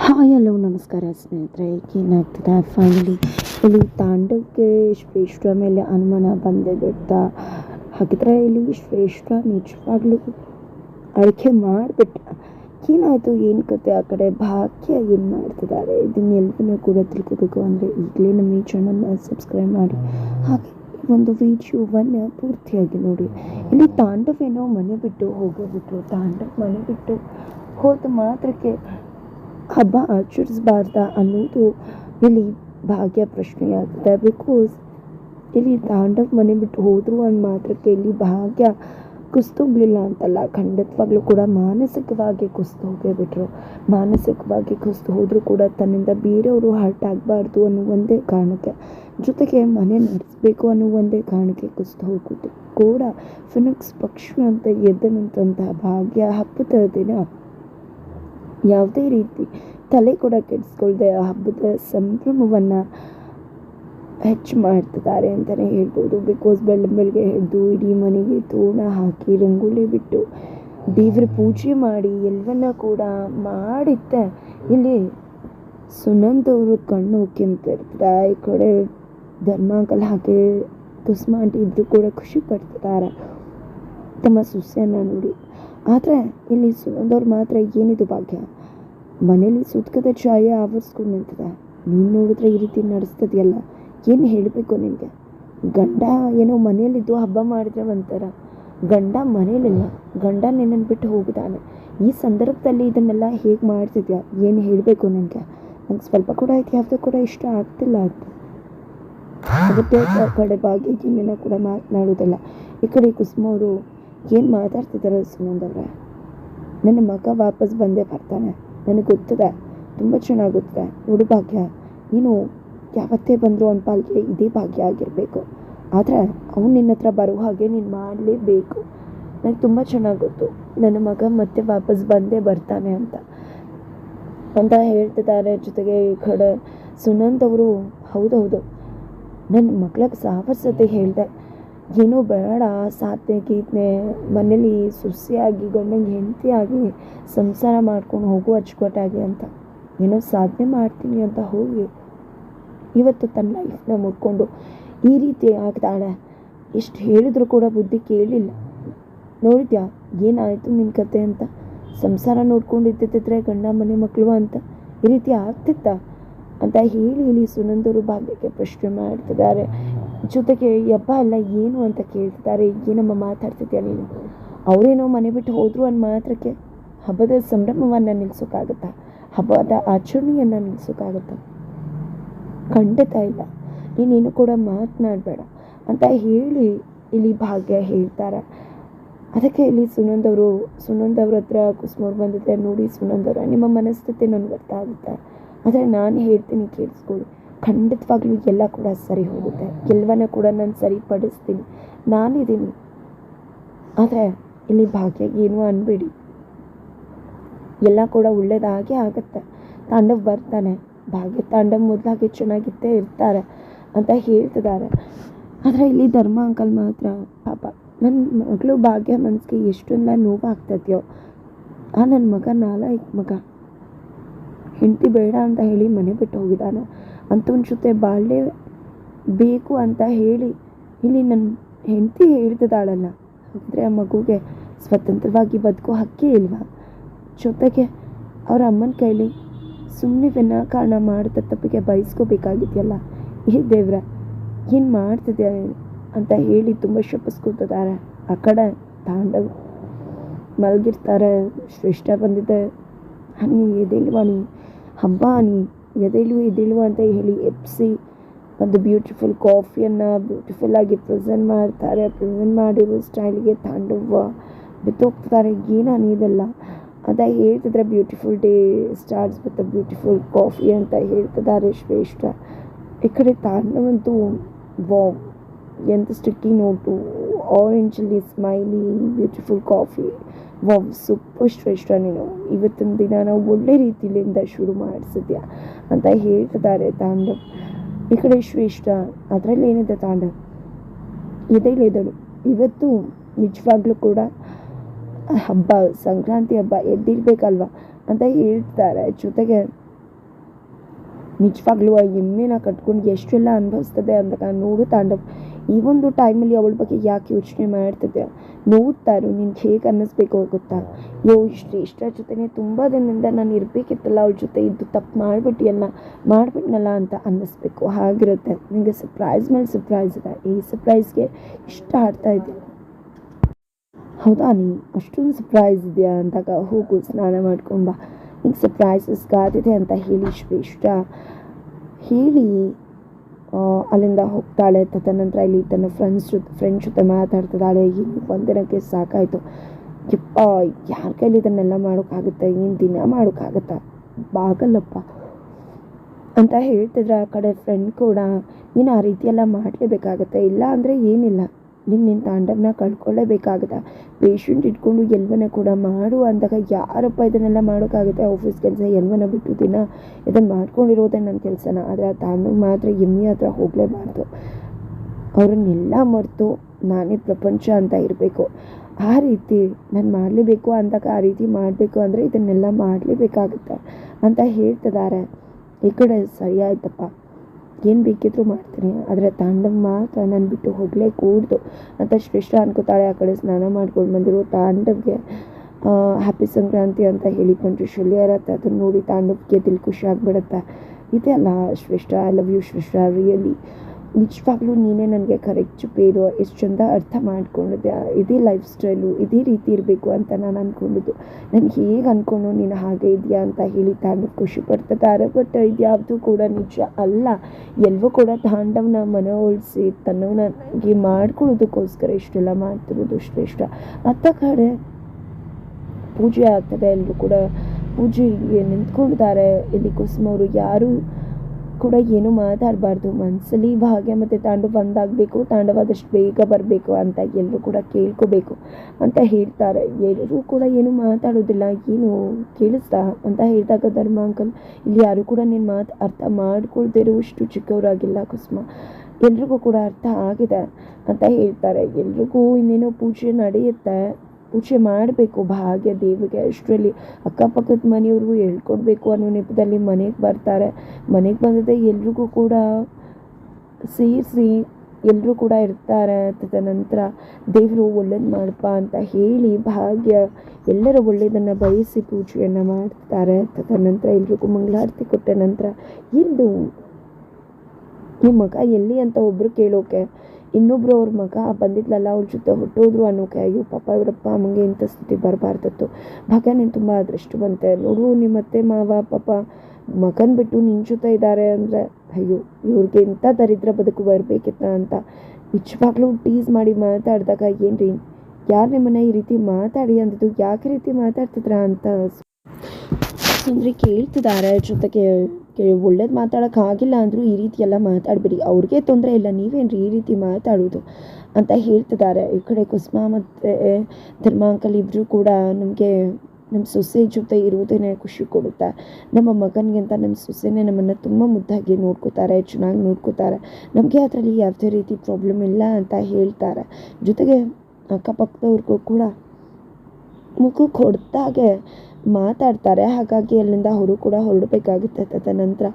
Hi, hello, ನಮಸ್ಕಾರ ಸ್ನೇಹಿತರೆ, ಏನಾಗ್ತಿದೆ? ಫೈನಲಿ ಇಲ್ಲಿ ತಾಂಡವಕ್ಕೆ ಶ್ರೇಷ್ಠ ಮೇಲೆ ಅನುಮಾನ ಬಂದೇ ಬಿಡ್ತಾ ಹಾಗಿದ್ರೆ ಇಲ್ಲಿ ಶ್ರೇಷ್ಠ ನಿಜವಾಗ್ಲೂ ಅಳಿಕೆ ಮಾಡಿಬಿಟ್ಟ. ಏನಾಯಿತು? ಏನು ಕತೆ? ಆ ಕಡೆ ಭಾಗ್ಯ ಏನು ಮಾಡ್ತಿದ್ದಾರೆ? ಇದನ್ನೆಲ್ಲವನ್ನೂ ಕೂಡ ತಿಳ್ಕೊಬೇಕು ಅಂದರೆ ಈಗಲೇ ನಮ್ಮ ಈ ಚಾನಲ್ನ ಸಬ್ಸ್ಕ್ರೈಬ್ ಮಾಡಿ. ಹಾಗೆ ಒಂದು ವಿಡಿಯೋವನ್ನು ಪೂರ್ತಿಯಾಗಿ ನೋಡಿ. ಇಲ್ಲಿ ತಾಂಡವೇನೋ ಮನೆ ಬಿಟ್ಟು ಹೋಗೋಬಿಟ್ಟು ತಾಂಡವ್ ಮನೆ ಬಿಟ್ಟು ಹೋದ ಮಾತ್ರಕ್ಕೆ ಹಬ್ಬ ಆಚರಿಸಬಾರ್ದ ಅನ್ನೋದು ಇಲ್ಲಿ ಭಾಗ್ಯ ಪ್ರಶ್ನೆಯಾಗುತ್ತೆ ಬಿಕಾಸ್ ಇಲ್ಲಿ ತಾಂಡವ್ ಮನೆ ಬಿಟ್ಟು ಹೋದ್ರು ಅಂದ ಮಾತ್ರಕ್ಕೆ ಇಲ್ಲಿ ಭಾಗ್ಯ ಕುಸ್ತೋಗ್ಲಿಲ್ಲ ಅಂತಲ್ಲ ಖಂಡಿತವಾಗ್ಲೂ ಕೂಡ ಮಾನಸಿಕವಾಗಿ ಕುಸ್ತು ಹೋಗೇ ಬಿಟ್ರು ಮಾನಸಿಕವಾಗಿ ಕುಸ್ತು ಹೋದರೂ ಕೂಡ ತನ್ನಿಂದ ಬೇರೆಯವರು ಹರ್ಟ್ ಆಗಬಾರ್ದು ಅನ್ನೋ ಒಂದೇ ಕಾರಣಕ್ಕೆ ಜೊತೆಗೆ ಮನೆ ನಡೆಸಬೇಕು ಅನ್ನೋ ಒಂದೇ ಕಾರಣಕ್ಕೆ ಕುಸ್ತು ಹೋಗೋದು ಕೂಡ ಫಿನಿಕ್ಸ್ ಪಕ್ಷಿ ಅಂತ ಎದ್ದು ನಿಂತಹ ಭಾಗ್ಯ ಹಬ್ಬದ ದಿನ ಯಾವುದೇ ರೀತಿ ತಲೆ ಕೂಡ ಕೆಡಿಸ್ಕೊಳ್ದೆ ಆ ಹಬ್ಬದ ಸಂಭ್ರಮವನ್ನು ಹೆಚ್ಚು ಮಾಡ್ತಿದ್ದಾರೆ ಅಂತಲೇ ಹೇಳ್ಬೋದು. ಬಿಕಾಸ್ ಬೆಳ್ಳ ಬೆಳಗ್ಗೆ ಎದ್ದು ಇಡೀ ಮನೆಗೆ ತೋರಣ ಹಾಕಿ ರಂಗೋಲಿ ಬಿಟ್ಟು ದೇವ್ರ ಪೂಜೆ ಮಾಡಿ ಎಲ್ಲವನ್ನ ಕೂಡ ಮಾಡಿದ್ದೆ ಇಲ್ಲಿ ಸುನಂದ್ ಅವರು ಕಣ್ಣು ಕೆಂಪಿರ್ತಾರೆ ಈ ಕಡೆ ಧರ್ಮಾಂಕಲ್ ಕುಸ್ಮಾಂಟಿ ಇದ್ದು ಕೂಡ ಖುಷಿ ಪಡ್ತಿದ್ದಾರೆ. ತಮ್ಮ ಸೊಸೆಯನ್ನು ನೋಡಿ. ಆದರೆ, ಇಲ್ಲಿ ಸುನಂದವ್ರು ಮಾತ್ರ ಏನಿದು ಭಾಗ್ಯ? ಮನೇಲಿ ಸುತ್ಕದ ಛಾಯೆ ಆವರಿಸ್ಕೊಂಡು ನಿಂತಿದೆ. ನೀನು ನೋಡಿದ್ರೆ ಈ ರೀತಿ ನಡೆಸ್ತದೆಯಲ್ಲ? ಏನು ಹೇಳಬೇಕು ನಿನಗೆ? ಗಂಡ ಏನೋ ಮನೇಲಿದ್ದು ಹಬ್ಬ ಮಾಡಿದ್ರೆ ಒಂಥರ. ಗಂಡ ಮನೇಲಿಲ್ಲ ಗಂಡ ನಿನ್ನನ್ನು ಬಿಟ್ಟು ಹೋಗಿದ್ದಾನೆ. ಈ ಸಂದರ್ಭದಲ್ಲಿ ಇದನ್ನೆಲ್ಲ ಹೇಗೆ ಮಾಡ್ತಿದ್ಯಾ? ಏನು ಹೇಳಬೇಕು ನನಗೆ? ನಂಗೆ ಸ್ವಲ್ಪ ಕೂಡ ಆಯ್ತು ಯಾವುದೂ ಕೂಡ ಇಷ್ಟ ಆಗ್ತಿಲ್ಲ ಅಂತ ಅದಕ್ಕೆ ಕಡೆ ಬಾಗಿ ಕೂಡ ಮಾತನಾಡೋದಿಲ್ಲ ಈ ಕಡೆ ಕುಸುಮ ಅವರು ಏನು ಮಾತಾಡ್ತಿದ್ದಾರೆ ಸುಮಂದವ್ರೆ ನನ್ನ ಮಗ ವಾಪಸ್ ಬಂದೇ ಬರ್ತಾನೆ. ನನಗೆ ಗೊತ್ತಿದೆ? ತುಂಬ ಚೆನ್ನಾಗಿ ಗೊತ್ತಿದೆ ನೋಡು ಭಾಗ್ಯ, ನೀನು ಯಾವತ್ತೇ ಬಂದರೂ ಅವನ ಪಾಲಿಗೆ ಇದೇ ಭಾಗ್ಯ ಆಗಿರಬೇಕು. ಆದರೆ ಅವನು ನಿನ್ನ ಹತ್ರ ಬರೋ ಹಾಗೆ ನೀನು ಮಾಡಲೇಬೇಕು. ನನಗೆ ತುಂಬ ಚೆನ್ನಾಗಿ ಗೊತ್ತು. ನನ್ನ ಮಗ ಮತ್ತೆ ವಾಪಸ್ ಬಂದೇ ಬರ್ತಾನೆ ಅಂತ. ಅಂತ ಹೇಳ್ತಿದ್ದಾರೆ ಜೊತೆಗೆ ಈ ಕಡೆ ಸುನಂದ್ ಅವರು. ಹೌದೌದು. ನನ್ನ ಮಕ್ಳಿಗೆ ಸಾವಿರ ಸತಿ ಹೇಳಿದೆ. ಏನೋ ಬೇಡ ಸಾಧನೆ ಕೀತ್ನೆ ಮನೇಲಿ ಸುಸಿಯಾಗಿ ಗಂಡಂಗೆ ಹೆಂಡತಿಯಾಗಿ ಸಂಸಾರ ಮಾಡ್ಕೊಂಡು ಹೋಗು ಅಚ್ಚುಕಟ್ಟಾಗಿ ಅಂತ. ಏನೋ ಸಾಧನೆ ಮಾಡ್ತೀನಿ ಅಂತ ಹೋಗಿ. ಇವತ್ತು ತನ್ನ ಲೈಫ್ನ ಮುಟ್ಕೊಂಡು ಈ ರೀತಿ ಆಗ್ತಾಳೆ. ಎಷ್ಟು ಹೇಳಿದ್ರು ಕೂಡ ಬುದ್ಧಿ ಕೇಳಿಲ್ಲ. ನೋಡಿದ್ಯಾ, ಏನಾಯಿತು ನಿನ್ನ ಕತೆ ಅಂತ? ಸಂಸಾರ ನೋಡ್ಕೊಂಡಿದ್ದಿದ್ರೆ ಗಂಡ ಮನೆ ಮಕ್ಕಳು ಅಂತ ಈ ರೀತಿ ಆಗ್ತಿತ್ತ? ಅಂತ ಹೇಳಿ ಇಲ್ಲಿ ಸುನಂದರು ಭಾಗ್ಯಕ್ಕೆ ಪ್ರಶ್ನೆ ಮಾಡ್ತಿದ್ದಾರೆ. ಜೊತೆಗೆ ಹಬ್ಬ ಎಲ್ಲ ಏನು ಅಂತ ಕೇಳ್ತಿದ್ದಾರೆ? ಏನಮ್ಮ ಮಾತಾಡ್ತಿದ್ಯಾ ನೀನು? ಅವರೇನೋ ಮನೆ ಬಿಟ್ಟು ಹೋದರು ಅನ್ನ ಮಾತ್ರಕ್ಕೆ ಹಬ್ಬದ ಸಂಭ್ರಮವನ್ನು ನಿಲ್ಸೋಕ್ಕಾಗತ್ತಾ ಹಬ್ಬದ ಆಚರಣೆಯನ್ನು ನಿಲ್ಸೋಕ್ಕಾಗತ್ತಾ ಖಂಡಿತ ಇಲ್ಲ. ನೀನೇನು ಕೂಡ ಮಾತನಾಡಬೇಡ ಅಂತ ಹೇಳಿ ಇಲ್ಲಿ ಭಾಗ್ಯ ಹೇಳ್ತಾರೆ. ಅದಕ್ಕೆ ಇಲ್ಲಿ ಸುನಂದವರು ಸುನಂದವ್ರ ಹತ್ರ ಕುಸ್ಮೋರು ಬಂದಿದ್ದೆ ನೋಡಿ ಸುನಂದವ್ರ ನಿಮ್ಮ ಮನಸ್ಥಿತಿ ನನಗೆ ಗೊತ್ತಾಗುತ್ತೆ. ಆದರೆ ನಾನು ಹೇಳ್ತೀನಿ ಕೇಳಿಸ್ಕೊಳ್ಳಿ ಖಂಡಿತವಾಗ್ಲೂ ಎಲ್ಲ ಕೂಡ ಸರಿ ಹೋಗುತ್ತೆ. ಎಲ್ಲವನ್ನ ಕೂಡ ನಾನು ಸರಿಪಡಿಸ್ತೀನಿ. ನಾನಿದ್ದೀನಿ. ಆದರೆ ಇಲ್ಲಿ ಭಾಗ್ಯ ಏನು ಅನ್ಬೇಡಿ. ಎಲ್ಲ ಕೂಡ ಒಳ್ಳೇದಾಗೇ ಆಗುತ್ತೆ. ತಾಂಡವ್ ಬರ್ತಾನೆ. ಭಾಗ್ಯ ತಾಂಡವ್ ಮೊದಲಾಗಿ ಚೆನ್ನಾಗಿದ್ದೇ ಇರ್ತಾರೆ ಅಂತ ಹೇಳ್ತಿದ್ದಾರೆ. ಆದರೆ ಇಲ್ಲಿ ಧರ್ಮ ಅಂಕಲ್ ಮಾತ್ರ ಪಾಪ. ನನ್ನ ಮಗಳು ಭಾಗ್ಯ ಮನಸ್ಸಿಗೆ ಎಷ್ಟೊಂದ ನೋವಾಗ್ತದೆಯೋ. ಆ ನನ್ನ ಮಗ ನಾಲಾಯಕ್ ಮಗ. ಹೆಂಡತಿ ಬೇಡ ಅಂತ ಹೇಳಿ ಮನೆ ಬಿಟ್ಟು ಹೋಗಿದ್ದಾನೆ. ಅಂಥವನ ಜೊತೆ ಬಾಳ್ಯ ಬೇಕು ಅಂತ ಹೇಳಿ, ಇಲ್ಲಿ ನನ್ನ ಹೆಂಡತಿ ಹೇಳ್ತಿದ್ದಾಳಲ್ಲ ಅಂದರೆ ಆ ಮಗುಗೆ ಸ್ವತಂತ್ರವಾಗಿ ಬದುಕೋ ಹಕ್ಕೇ ಇಲ್ವಾ? ಜೊತೆಗೆ ಅವರ ಅಮ್ಮನ ಕೈಲಿ ಸುಮ್ಮನೆ ವಿನಾಕಾರಣ ಮಾಡಿದ ತಪ್ಪಿಗೆ ಬಯಸ್ಕೋಬೇಕಾಗಿದೆಯಲ್ಲ ಈ ದೇವ್ರ, ಏನು ಮಾಡ್ತಿದ್ಯಾ ಅಂತ ಹೇಳಿ ತುಂಬ ಶಪಿಸ್ಕೊತಿದ್ದಾರೆ ಆ ಕಡೆ ತಾಂಡವ್ ಮಲಗಿರ್ತಾರೆ, ಶ್ರೇಷ್ಠ ಬಂದಿದೆ ಹನಿ ನೀ ಹಬ್ಬ ನೀ ಎದೇಳು ಎದೇಳುವ ಅಂತ ಹೇಳಿ ಎಪ್ಸಿ ಒಂದು ಬ್ಯೂಟಿಫುಲ್ ಕಾಫಿಯನ್ನು ಬ್ಯೂಟಿಫುಲ್ಲಾಗಿ ಪ್ರೆಸೆಂಟ್ ಮಾಡ್ತಾರೆ. ಪ್ರೆಸೆಂಟ್ ಮಾಡಿರೋ ಸ್ಟೈಲಿಗೆ ತಾಂಡವ ಬಿತ್ತೋಗ್ತಾರೆ ಏನು ಇದೆಲ್ಲ ಅಂತ ಹೇಳ್ತಿದ್ರೆ beautiful day starts with a beautiful coffee ಅಂತ ಹೇಳ್ತಿದ್ದಾರೆ ಶ್ರೇಷ್ಠ. ಈ ಕಡೆ ತಾಂಡವಂತೂ ವಾವ್ ಎಂತ sticky note ಆರೆಂಜಲ್ಲಿ smiley beautiful coffee wow super Shreshta ನೀನು ಇವತ್ತಿನ ದಿನ ನಾವು ಒಳ್ಳೆ ರೀತಿಯಿಂದ ಶುರು ಮಾಡಿಸಿದ್ಯಾ ಅಂತ ಹೇಳ್ತಿದ್ದಾರೆ ತಾಂಡವ್. ಈ ಕಡೆ ಶ್ರೇಷ್ಠ, ಅದರಲ್ಲಿ ಏನಿದೆ ತಾಂಡವ್? ಎದ್ದೇಳಿದಳು ಇವತ್ತು ನಿಜವಾಗ್ಲೂ ಕೂಡ ಹಬ್ಬ, ಸಂಕ್ರಾಂತಿ ಹಬ್ಬ ಎದ್ದಿರ್ಬೇಕಲ್ವ ಅಂತ ಹೇಳ್ತಾರೆ ಜೊತೆಗೆ ನಿಜವಾಗ್ಲೂ ಆ ಎಮ್ಮೆನ ಕಟ್ಕೊಂಡು ಎಷ್ಟೆಲ್ಲ ಅನುಭವಿಸ್ತದೆ ಅಂತ ನೋಡು ತಾಂಡವ್. ಈ ಒಂದು ಟೈಮಲ್ಲಿ ಅವಳ ಬಗ್ಗೆ ಯಾಕೆ ಯೋಚನೆ ಮಾಡ್ತಿದ್ದೆ ನೋಡ್ತಾ ಇರು ನಿನ್ಗೆ ಹೇಗೆ ಅನ್ನಿಸ್ಬೇಕು ಗೊತ್ತಾ? ಯೋ, ಇಷ್ಟು ಇಷ್ಟರ ಜೊತೆನೇ ತುಂಬ ದಿನದಿಂದ ನಾನು ಇರಬೇಕಿತ್ತಲ್ಲ ಅವಳ ಜೊತೆ ಇದ್ದು ತಪ್ಪು ಮಾಡಿಬಿಟ್ಟಿಯಲ್ಲ, ಮಾಡಿಬಿಟ್ನಲ್ಲ ಅಂತ ಅನ್ನಿಸ್ಬೇಕು. ಹಾಗಿರುತ್ತೆ. ನಿಮಗೆ ಸರ್ಪ್ರೈಸ್ ಮೇಲೆ ಸರ್ಪ್ರೈಸ್ ಇದೆ. ಈ ಸರ್ಪ್ರೈಸ್ಗೆ ಇಷ್ಟ ಆಡ್ತಾ ಇದ್ದೀನಿ ಹೌದಾ ನೀ ಅಷ್ಟೊಂದು ಸರ್ಪ್ರೈಸ್ ಇದೆಯಾ ಅಂದಾಗ, ಹೋಗು, ಸ್ನಾನ ಮಾಡ್ಕೊಂಡು ಬಾ. ನಿಂಗೆ ಸರ್ಪ್ರೈಸಸ್ ಕಾದಿದೆ ಅಂತ ಹೇಳಿ ಶ್ರೇಷ್ಠ ಹೇಳಿ. ಅಲ್ಲಿಂದ ಹೋಗ್ತಾಳೆ. ತದನಂತರ ಇಲ್ಲಿ ತನ್ನ ಫ್ರೆಂಡ್ಸ್ ಜೊತೆ ಫ್ರೆಂಡ್ಸ್ ಜೊತೆ ಮಾತಾಡ್ತಿದ್ದಾಳೆ. ಏನು ಒಂದಿನಕ್ಕೆ ಸಾಕಾಯಿತು. ಯಪ್ಪ, ಯಾರ ಕೈಲಿ ಇದನ್ನೆಲ್ಲ ಮಾಡೋಕ್ಕಾಗುತ್ತೆ? ಏನು ದಿನ ಮಾಡೋಕ್ಕಾಗತ್ತಾ? ಬಾಗಲ್ಲಪ್ಪ. ಅಂತ ಹೇಳ್ತಿದ್ರೆ ಆ ಕಡೆ ಫ್ರೆಂಡ್ ಕೂಡ. ನೀನು ಆ ರೀತಿಯೆಲ್ಲ ಮಾಡಲೇಬೇಕಾಗತ್ತೆ. ಇಲ್ಲ ಅಂದರೆ ಏನಿಲ್ಲ. ನೀನು ನಿನ್ನ ತಾಂಡವನ್ನ ಕಳ್ಕೊಳ್ಳೇಬೇಕಾಗತ್ತೆ ಪೇಷಂಟ್ ಇಟ್ಕೊಂಡು ಎಲ್ವನ ಕೂಡ ಮಾಡು ಅಂದಾಗ ಯಾರಪ್ಪ ಇದನ್ನೆಲ್ಲ ಮಾಡೋಕ್ಕಾಗುತ್ತೆ? ಆಫೀಸ್ ಕೆಲಸ ಎಲ್ವನ ಬಿಟ್ಟು ದಿನ ಇದನ್ನು ಮಾಡ್ಕೊಂಡಿರೋದೇ ನನ್ನ ಕೆಲಸನ. ಆದರೆ ಆ ತಾಂಡವ್ ಮಾತ್ರ ಎಮ್ಮೆ ಹತ್ರ ಹೋಗಲೇಬಾರ್ದು. ಅವ್ರನ್ನೆಲ್ಲ ಮರೆತು ನಾನೇ ಪ್ರಪಂಚ ಅಂತ ಇರಬೇಕು. ಆ ರೀತಿ ನಾನು ಮಾಡಲೇಬೇಕು ಅಂದಾಗ ಆ ರೀತಿ ಮಾಡಬೇಕು ಅಂದರೆ ಇದನ್ನೆಲ್ಲ ಮಾಡಲೇಬೇಕಾಗುತ್ತೆ ಅಂತ ಹೇಳ್ತಿದ್ದಾರೆ ಈ ಕಡೆ ಸರಿ ಆಯ್ತಪ್ಪ ಏನು ಬೇಕಿದ್ರು ಮಾಡ್ತೀನಿ. ಆದರೆ ತಾಂಡವ್ ಮಾತ್ರ ನಾನು ಬಿಟ್ಟು ಹೋಗಲೇ ಕೂಡ್ದು. ಅಂತ ಶ್ರೇಷ್ಠ ಅನ್ಕೋತಾಳೆ ಆ ಕಡೆ ಸ್ನಾನ ಮಾಡ್ಕೊಂಡು ಬಂದಿರೋ ತಾಂಡವ್ಗೆ. ಹ್ಯಾಪಿ ಸಂಕ್ರಾಂತಿ ಅಂತ ಹೇಳಿ ಪಂಚಶಲ್ಯ ಇರತ್ತೆ. ಅದನ್ನು ನೋಡಿ ತಾಂಡವ್ಗೆ ದಿಲ್ ಖುಷಿ ಇದೆ ಅಲ್ಲ Shreshtha? I love you Shreshtha really ನಿಜವಾಗ್ಲೂ ನೀನೇ ನನಗೆ ಕರೆಕ್ಟ್ ಪೇರು ಎಷ್ಟು ಚಂದ ಅರ್ಥ ಮಾಡ್ಕೊಂಡಿದ್ದೆ. ಇದೇ ಲೈಫ್ ಸ್ಟೈಲು ಇದೇ ರೀತಿ ಇರಬೇಕು ಅಂತ ನಾನು ಅಂದ್ಕೊಂಡಿದ್ದು ನಾನು ಹೇಗೆ ಅಂದ್ಕೊಂಡು ನೀನು ಹಾಗೆ ಇದೆಯಾ ಅಂತ ಹೇಳಿ ತಾಂಡವ್ ಖುಷಿ ಬಟ್ ಇದ್ಯಾವುದು ಕೂಡ ನಿಜ ಅಲ್ಲ. ಎಲ್ಲವೂ ಕೂಡ ತಾಂಡವನ ಮನವೊಲಿಸಿ ತನ್ನವನಾಗಿ ಮಾಡ್ಕೊಳ್ಳೋದಕ್ಕೋಸ್ಕರ ಇಷ್ಟೆಲ್ಲ ಮಾಡ್ತಿರೋದು ಶ್ರೇಷ್ಠ ಅತ್ತ ಕಡೆ ಪೂಜೆ ಆಗ್ತದೆ ಎಲ್ಲರೂ ಕೂಡ ಪೂಜೆಗೆ ನಿಂತ್ಕೊಂಡಿದ್ದಾರೆ. ಇಲ್ಲಿ ಕುಸುಮವರು ಯಾರು ಕೂಡ ಏನು ಮಾತಾಡಬಾರ್ದು. ಮನಸ್ಸಲ್ಲಿ ಭಾಗ್ಯ ಮತ್ತು ತಾಂಡವ ಒಂದಾಗಬೇಕು, ತಾಂಡವಾದಷ್ಟು ಬೇಗ ಬರಬೇಕು ಅಂತ ಎಲ್ಲರೂ ಕೂಡ ಕೇಳ್ಕೋಬೇಕು ಅಂತ ಹೇಳ್ತಾರೆ. ಎಲ್ಲರೂ ಕೂಡ ಏನು ಮಾತಾಡೋದಿಲ್ಲ, ಏನು ಕೇಳಿಸ್ತಾ ಅಂತ ಹೇಳಿದಾಗ ಧರ್ಮ ಅಂಕಲ್, ಇಲ್ಲಿ ಯಾರು ಕೂಡ ನೀನು ಮಾತು ಅರ್ಥ ಮಾಡ್ಕೊಳ್ದಿರುವಷ್ಟು ಚಿಕ್ಕವರಾಗಿಲ್ಲ ಕುಸುಮ. ಎಲ್ರಿಗೂ ಕೂಡ ಅರ್ಥ ಆಗಿದೆ ಅಂತ ಹೇಳ್ತಾರೆ. ಎಲ್ರಿಗೂ ಇನ್ನೇನೋ ಪೂಜೆ ನಡೆಯುತ್ತೆ. ಪೂಜೆ ಮಾಡಬೇಕು, ಭಾಗ್ಯ ದೇವಿಗೆ ಅಷ್ಟರಲ್ಲಿ ಅಕ್ಕಪಕ್ಕದ ಮನೆಯವ್ರಿಗೂ ಹೇಳ್ಕೊಡ್ಬೇಕು ಅನ್ನೋ ನೆಪದಲ್ಲಿ ಮನೆಗೆ ಬರ್ತಾರೆ. ಮನೆಗೆ ಬಂದದೆ ಎಲ್ರಿಗೂ ಕೂಡ ಸೇರಿಸಿ ಎಲ್ಲರೂ ಕೂಡ ಇರ್ತಾರೆ. ತದನಂತರ ದೇವರು ಒಳ್ಳೇದು ಮಾಡಪ್ಪ ಅಂತ ಹೇಳಿ ಭಾಗ್ಯ ಎಲ್ಲರ ಒಳ್ಳೆಯದನ್ನು ಬಯಸಿ ಪೂಜೆಯನ್ನು ಮಾಡ್ತಾರೆ. ತದನಂತರ ಎಲ್ರಿಗೂ ಮಂಗಳಾರತಿ ಕೊಟ್ಟ ನಂತರ ಎಂದು ನಿಮ್ಮ ಮಗ ಎಲ್ಲಿ? ಅಂತ ಒಬ್ಬರು ಕೇಳೋಕೆ ಇನ್ನೊಬ್ರು ಅವ್ರ ಮಗ ಬಂದಿದ್ಲಲ್ಲ, ಅವ್ರ ಜೊತೆ ಹೊಟ್ಟೋದ್ರು ಅನ್ನೋಕೆ ಅಯ್ಯೋ ಪಾಪ ಇವರಪ್ಪ ಅಮ್ಮಂಗೆ ಇಂಥ ಸ್ಥಿತಿ ಬರಬಾರ್ದತ್ತು. ಭಾಗ್ಯ, ನೀನು ತುಂಬ ಅದೃಷ್ಟವಂತೆ ನೋಡು ನಿಮ್ಮ ಅತ್ತೆ ಮಾವ, ಪಾಪ ಮಗನ್ ಬಿಟ್ಟು ನಿನ್ನ ಜೊತೆ ಇದ್ದಾರೆ ಅಂದರೆ, ಅಯ್ಯೋ, ಇವ್ರಿಗೆ ಇಂಥ ದರಿದ್ರ ಬದುಕು ಬರಬೇಕಿತ್ತ ಅಂತ ನಿಜವಾಗ್ಲೂ ಟೀಸ್ ಮಾಡಿ ಮಾತಾಡಿದಾಗ ಏನು ರೀ ಯಾರು ನಿಮ್ಮನ್ನ ಈ ರೀತಿ ಮಾತಾಡಿ ಅಂದಿದ್ದು? ಯಾಕೆ ರೀತಿ ಮಾತಾಡ್ತಿದ್ರ ಅಂತ ಅಂದರೆ ಕೇಳ್ತಿದ್ದಾರೆ ಜೊತೆಗೆ ಒಳ್ಳೇದು ಮಾತಾಡೋಕ್ಕಾಗಿಲ್ಲ ಅಂದರೂ ಈ ರೀತಿ ಎಲ್ಲ ಮಾತಾಡಬೇಡಿ. ಅವ್ರಿಗೆ ತೊಂದರೆ ಇಲ್ಲ ನೀವೇನು ಈ ರೀತಿ ಮಾತಾಡೋದು ಅಂತ ಹೇಳ್ತಿದ್ದಾರೆ. ಈ ಕಡೆ ಕುಸುಮ ಮತ್ತು ಧರ್ಮಾಂಕಲ್ ಇಬ್ಬರು ಕೂಡ ನಮಗೆ ನಮ್ಮ ಸೊಸೆ ಜೊತೆ ಇರುವುದೇ ಖುಷಿ ಕೊಡುತ್ತೆ, ನಮ್ಮ ಮಗನಿಗಿಂತ ನಮ್ಮ ಸೊಸೆನೇ ನಮ್ಮನ್ನು ತುಂಬ ಮುದ್ದಾಗಿ ನೋಡ್ಕೋತಾರೆ, ಚೆನ್ನಾಗಿ ನೋಡ್ಕೋತಾರೆ. ನಮಗೆ ಅದರಲ್ಲಿ ಯಾವುದೇ ರೀತಿ ಪ್ರಾಬ್ಲಮ್ ಇಲ್ಲ ಅಂತ ಹೇಳ್ತಾರೆ. ಜೊತೆಗೆ ಅಕ್ಕಪಕ್ಕದವ್ರಿಗೂ ಕೂಡ ಮುಖಕ್ಕೆ ಹೊಡೆದಾಗೆ ಮಾತಾಡ್ತಾರೆ. ಹಾಗಾಗಿ ಅಲ್ಲಿಂದ ಅವರು ಕೂಡ ಹೊರಡಬೇಕಾಗುತ್ತೆ. ತದನಂತರ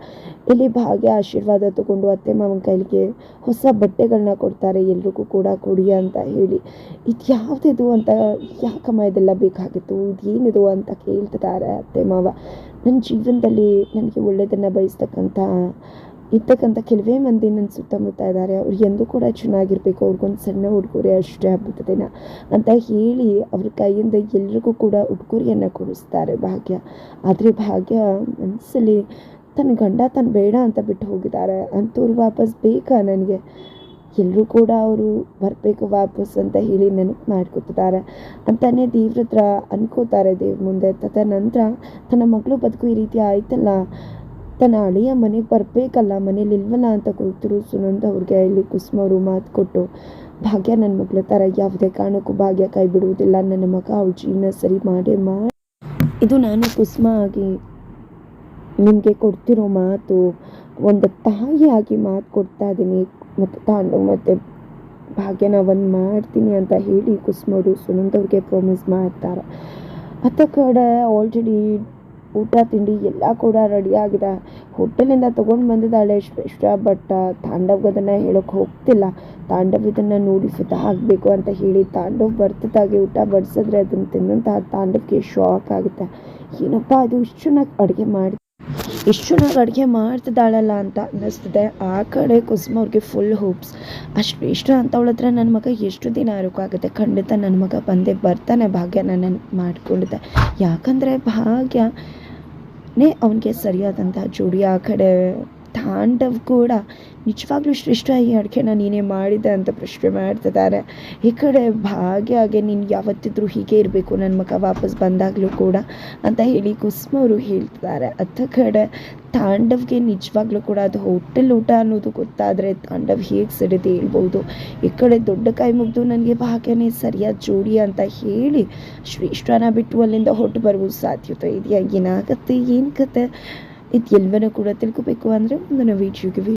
ಇಲ್ಲಿ ಭಾಗ್ಯ ಆಶೀರ್ವಾದ ತಗೊಂಡು ಅತ್ತೆ ಮಾವನ ಕೈಲಿಗೆ ಹೊಸ ಬಟ್ಟೆಗಳನ್ನ ಕೊಡ್ತಾರೆ. ಎಲ್ರಿಗೂ ಕೂಡ ಕೊಡಿ ಅಂತ ಹೇಳಿ. ಇದು ಯಾವುದಿದು ಅಂತ ಯಾಕಮ್ಮ ಇದೆಲ್ಲ ಬೇಕಾಗಿತ್ತು? ಇದೇನಿದು ಅಂತ ಕೇಳ್ತಿದ್ದಾರೆ ಅತ್ತೆ ಮಾವ. ನನ್ನ ಜೀವನದಲ್ಲಿ ನನಗೆ ಒಳ್ಳೆಯದನ್ನು ಬಯಸ್ತಕ್ಕಂಥ ಇರ್ತಕ್ಕಂಥ ಕೆಲವೇ ಮಂದಿ ನನ್ನ ಸುತ್ತಮುತ್ತ ಇದ್ದಾರೆ. ಅವ್ರು ಎಂದೂ ಕೂಡ ಚೆನ್ನಾಗಿರ್ಬೇಕು ಅವ್ರಿಗೊಂದು ಸಣ್ಣ ಉಡುಗೊರೆ ಅಷ್ಟೇ ಹಬ್ಬದ ಅಂತ ಹೇಳಿ ಅವ್ರ ಕೈಯಿಂದ ಎಲ್ರಿಗೂ ಕೂಡ ಉಡುಗೊರೆಯನ್ನು ಕೊಡಿಸ್ತಾರೆ ಭಾಗ್ಯ. ಆದರೆ ಭಾಗ್ಯ ಮನಸ್ಸಲ್ಲಿ ತನ್ನ ಗಂಡ ತನ್ನ ಬೇಡ ಅಂತ ಬಿಟ್ಟು ಹೋಗಿದ್ದಾರೆ. ಅಂತವ್ರು ವಾಪಸ್ ಬೇಕಾ ನನಗೆ? ಎಲ್ಲರೂ ಕೂಡ ಅವರು ಬರಬೇಕು ವಾಪಸ್ ಅಂತ ಹೇಳಿ ನೆನಪು ಮಾಡ್ಕೊತಿದ್ದಾರೆ. ಅಂತಲೇ ದೇವ್ರ ಹತ್ರ ಅನ್ಕೋತಾರೆ ದೇವ್ರ ಮುಂದೆ. ತದನಂತರ ತನ್ನ ಮಗಳು ಬದುಕು ಈ ರೀತಿ ಆಯ್ತಲ್ಲ? ತನ್ನ ಅಳಿಯ ಮನೆಗೆ ಬರಬೇಕಲ್ಲ, ಮನೇಲಿ ಇಲ್ವಲ್ಲ ಅಂತ ಕೂತರು ಸುನಂದ ಅವ್ರಿಗೆ ಇಲ್ಲಿ ಕುಸುಮವರು ಮಾತು ಕೊಟ್ಟು, ಭಾಗ್ಯ ನನ್ನ ಮಗಳ ಥರ ಯಾವುದೇ ಕಾರಣಕ್ಕೂ ಭಾಗ್ಯ ಕೈ ಬಿಡುವುದಿಲ್ಲ, ನನ್ನ ಮಗ ಅವ್ರ ಜೀವನ ಸರಿ ಮಾಡೇ ಮಾಡಿ ಇದು ನಾನು ಕುಸುಮ ಆಗಿ ನಿಮಗೆ ಕೊಡ್ತಿರೋ ಮಾತು, ಒಂದು ತಾಯಿಯಾಗಿ ಮಾತು ಕೊಡ್ತಾ ಇದ್ದೀನಿ ಮತ್ತು ತಾಂಡು ಮತ್ತು ಭಾಗ್ಯನ ಒಂದು ಮಾಡ್ತೀನಿ ಅಂತ ಹೇಳಿ ಕುಸುಮವರು ಸುನಂದವ್ರಿಗೆ ಪ್ರಾಮಿಸ್ ಮಾಡ್ತಾರೆ. ಅತ್ತ ಕಡೆ ಆಲ್ರೆಡಿ ಊಟ, ತಿಂಡಿ ಎಲ್ಲ ಕೂಡ ರೆಡಿ ಆಗಿದೆ. ಹೋಟೆಲಿಂದ ತೊಗೊಂಡು ಬಂದಿದ್ದಾಳೆ ಶ್ರೇಷ್ಠ ಬಟ್ ತಾಂಡವ್ ಅದನ್ನು ಹೇಳೋಕೆ ಹೋಗ್ತಿಲ್ಲ. ತಾಂಡವ್ ಇದನ್ನು ನೋಡಿ ಸ್ವತಃ ಆಗಬೇಕು ಅಂತ ಹೇಳಿ ತಾಂಡವ್ ಬರ್ತದಾಗಿ ಊಟ ಬಡಿಸಿದ್ರೆ ಅದನ್ನು ತಿನ್ನಂತಹ ತಾಂಡವ್ಗೆ ಶಾಕ್ ಆಗುತ್ತೆ. ಏನಪ್ಪ ಅದು ಇಷ್ಟು ಚೆನ್ನಾಗಿ ಅಡುಗೆ ಮಾಡಿ, ಇಷ್ಟು ಚೆನ್ನಾಗಿ ಅಡುಗೆ ಮಾಡ್ತಿದ್ದಾಳಲ್ಲ ಅಂತ ಅನ್ನಿಸ್ತಿದೆ. ಆ ಕಡೆ ಕುಸುಮ ಅವ್ರಿಗೆ ಫುಲ್ ಹೋಪ್ಸ್ ಅಷ್ಟು ಇಷ್ಟ ಅಂತ ಅವಳತ್ರ ನನ್ನ ಮಗ ಎಷ್ಟು ದಿನ ಆರೋಗ್ಯ ಖಂಡಿತ ನನ್ನ ಮಗ ಬಂದೇ ಬರ್ತಾನೆ. ಭಾಗ್ಯ ನನ್ನ ಮಾಡ್ಕೊಂಡಿದ್ದೆ. ಯಾಕಂದರೆ ಭಾಗ್ಯನೇ ಅವನಿಗೆ ಸರಿಯಾದಂಥ ಜೋಡಿ ಆ ಕಡೆ ತಾಂಡವ್ ಕೂಡ ನಿಜವಾಗ್ಲೂ ಶ್ರೇಷ್ಠ ಈ ಅಡುಗೆನ ನೀನೇ ಮಾಡಿದೆ ಅಂತ ಪ್ರಶ್ನೆ ಮಾಡ್ತಿದ್ದಾರೆ. ಈ ಕಡೆ ಭಾಗ್ಯಗೆ ನೀನು ಯಾವತ್ತಿದ್ರೂ ಹೀಗೆ ಇರಬೇಕು ನನ್ನ ಮಗ ವಾಪಸ್ ಬಂದಾಗಲೂ ಕೂಡ ಅಂತ ಹೇಳಿ ಕುಸುಮ ಅವರು ಹೇಳ್ತಿದ್ದಾರೆ. ಅತ್ತ ಕಡೆ ತಾಂಡವ್ಗೆ ನಿಜವಾಗ್ಲೂ ಕೂಡ ಅದು ಹೋಟೆಲ್ ಊಟ ಅನ್ನೋದು ಗೊತ್ತಾದರೆ ತಾಂಡವ್ ಹೇಗೆ ಸಿಡಿದು ಹೇಳ್ಬೋದು. ಈ ಕಡೆ ದೊಡ್ಡ ಕೈ ಮುಗಿದು ನನಗೆ ಭಾಗ್ಯನೇ ಸರಿಯಾದ ಜೋಡಿ ಅಂತ ಹೇಳಿ ಶ್ರೇಷ್ಠನ ಬಿಟ್ಟು ಅಲ್ಲಿಂದ ಹೊರಟು ಬರುವುದು ಸಾಧ್ಯತೆ ಇದೆಯಾ? ಏನಾಗತ್ತೆ, ಏನು ಕತೆ? ಇದು ಎಲ್ಲವನ್ನೂ ಕೂಡ ತಿಳ್ಕೊಬೇಕು ಅಂದರೆ ಮುಂದಿನ ವೀಡಿಯೋಗೆ